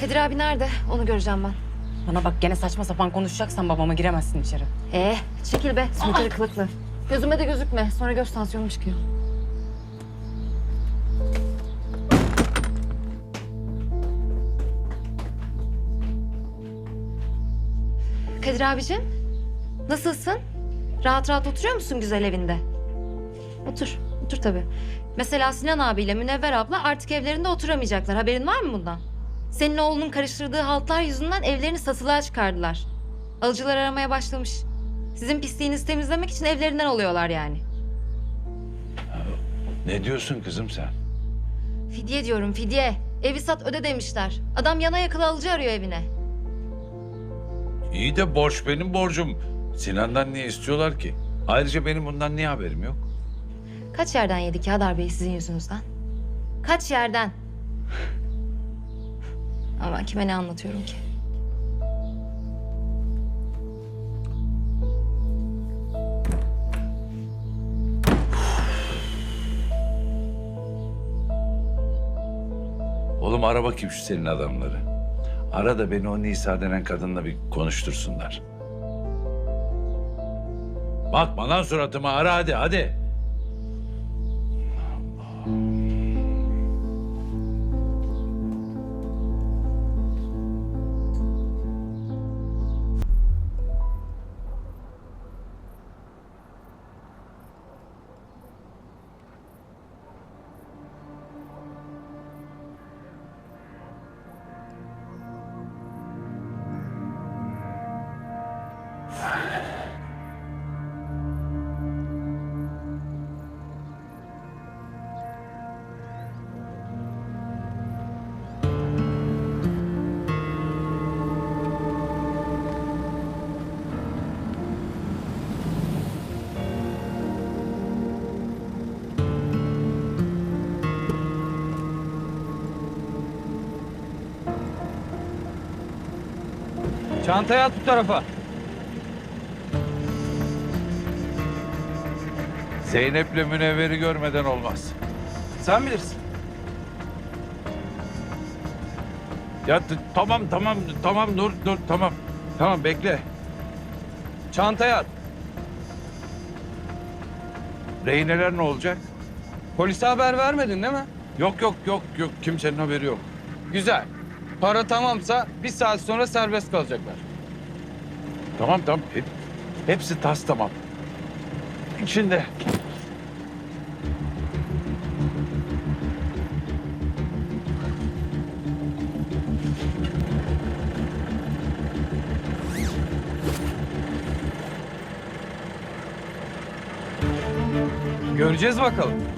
Kadir abi nerede? Onu göreceğim ben. Bana bak gene saçma sapan konuşacaksan babama giremezsin içeri. Ee, çekil be simitiri kılıklı. Gözüme de gözükme. Sonra göz tansiyonum çıkıyor. Kadir abicim, nasılsın? Rahat rahat oturuyor musun güzel evinde? Otur, otur tabii. Mesela Sinan abiyle Münevver abla artık evlerinde oturamayacaklar. Haberin var mı bundan? Senin oğlunun karıştırdığı haltlar yüzünden evlerini satılığa çıkardılar. Alıcılar aramaya başlamış. Sizin pisliğinizi temizlemek için evlerinden oluyorlar yani. Ne diyorsun kızım sen? Fidye diyorum fidye. Evi sat öde demişler. Adam yana yakıla alıcı arıyor evine. İyi de borç benim borcum. Sinan'dan niye istiyorlar ki? Ayrıca benim bundan niye haberim yok? Kaç yerden yedik ya darbeyi sizin yüzünüzden? Kaç yerden? Ama ben kime ne anlatıyorum ki? Oğlum ara bakayım şu senin adamları. Ara da beni o Nisa denen kadınla bir konuştursunlar. Bakma lan suratıma ara hadi hadi. Çantayı at bu tarafa. Zeynep'le Münevver'i görmeden olmaz. Sen bilirsin. Ya tamam tamam tamam dur dur tamam. Tamam bekle. Çantayı at. Rehineler ne olacak? Polise haber vermedin değil mi? Yok yok yok yok kimsenin haberi yok. Güzel. Para tamamsa bir saat sonra serbest kalacaklar. Tamam tamam hep, hepsi tas tamam. İçinde. Göreceğiz bakalım.